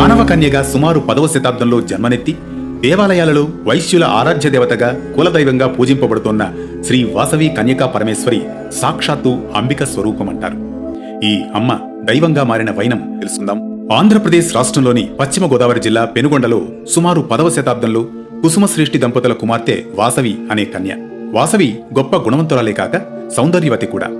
మానవ కన్యగా సుమారు పదవ శతాబ్దంలో జన్మనెత్తి దేవాలయాలలో వైశ్యుల ఆరాధ్య దేవతగా కులదైవంగా పూజింపబడుతున్న శ్రీ వాసవి కన్యకా పరమేశ్వరి సాక్షాత్తు అంబిక స్వరూపమంటారు. ఈ అమ్మ దైవంగా మారిన వైనం తెలుసుకుందాం. ఆంధ్రప్రదేశ్ రాష్ట్రంలోని పశ్చిమ గోదావరి జిల్లా పెనుగొండలో సుమారు పదవ శతాబ్దంలో కుసుమశ్రేష్ఠి దంపతుల కుమార్తె వాసవి అనే కన్య. వాసవి గొప్ప గుణవంతురాలే కాక సౌందర్యవతి కూడా.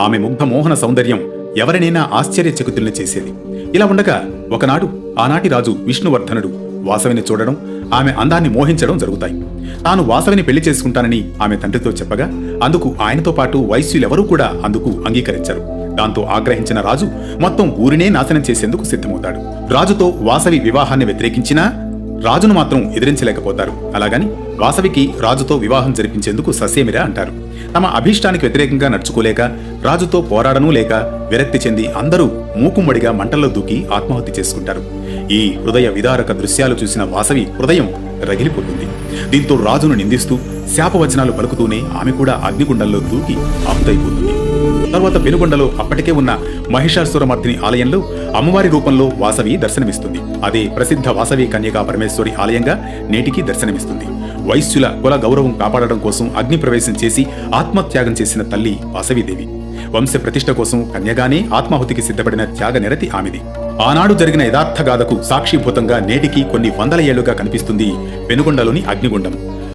ఆమె ముగ్ధ మోహన సౌందర్యం ఎవరినైనా ఆశ్చర్యచకితుల్ని చేసేది. ఇలా ఉండగా ఒకనాడు ఆనాటి రాజు విష్ణువర్ధనుడు వాసవిని చూడడం ఆమె అందాన్ని మోహించడం జరుగుతాయి. తాను వాసవిని పెళ్ళి చేసుకుంటానని ఆమె తండ్రితో చెప్పగా అందుకు ఆయనతో పాటు వైశ్యులెవరూ కూడా అందుకు అంగీకరించరు. దాంతో ఆగ్రహించిన రాజు మొత్తం ఊరినే నాశనం చేసేందుకు సిద్ధమవుతాడు. రాజుతో వాసవి వివాహాన్ని వ్యతిరేకించినా రాజును మాత్రం ఎదిరించలేకపోతారు. అలాగని వాసవికి రాజుతో వివాహం జరిపించేందుకు ససేమిరా అంటారు. తమ అభీష్టానికి వ్యతిరేకంగా నడుచుకోలేక రాజుతో పోరాడనూ లేక విరక్తి చెంది అందరూ మూకుమ్మడిగా మంటల్లో దూకి ఆత్మహత్య చేసుకుంటారు. ఈ హృదయ విదారక దృశ్యాలు చూసిన వాసవి హృదయం రగిలిపోతుంది. దీంతో రాజును నిందిస్తూ శాపవచనాలు పలుకుతూనే ఆమె కూడా అగ్నిగుండంలో దూకి ఆపుతైపోతుంది తర్వాత పెనుగొండలో అప్పటికే ఉన్న మహిషాసురమర్దిని ఆలయంలో అమ్మవారి రూపంలో వాసవి దర్శనమిస్తుంది. అదే ప్రసిద్ధ వాసవి కన్యకా పరమేశ్వరి ఆలయంగా నేటికి దర్శనమిస్తుంది. వైశ్యుల కుల గౌరవం కాపాడడం కోసం అగ్ని ప్రవేశం చేసి ఆత్మత్యాగం చేసిన తల్లి వాసవిదేవి. వంశ ప్రతిష్ట కోసం కన్యగానే ఆత్మాహుతికి సిద్ధపడిన త్యాగ నిరతి ఆమెది. ఆనాడు జరిగిన యథార్థ గాథకు సాక్షిభూతంగా నేటికి కొన్ని వందల ఏళ్ళుగా కనిపిస్తుంది వెనుగొండలోని అగ్నిగుండం.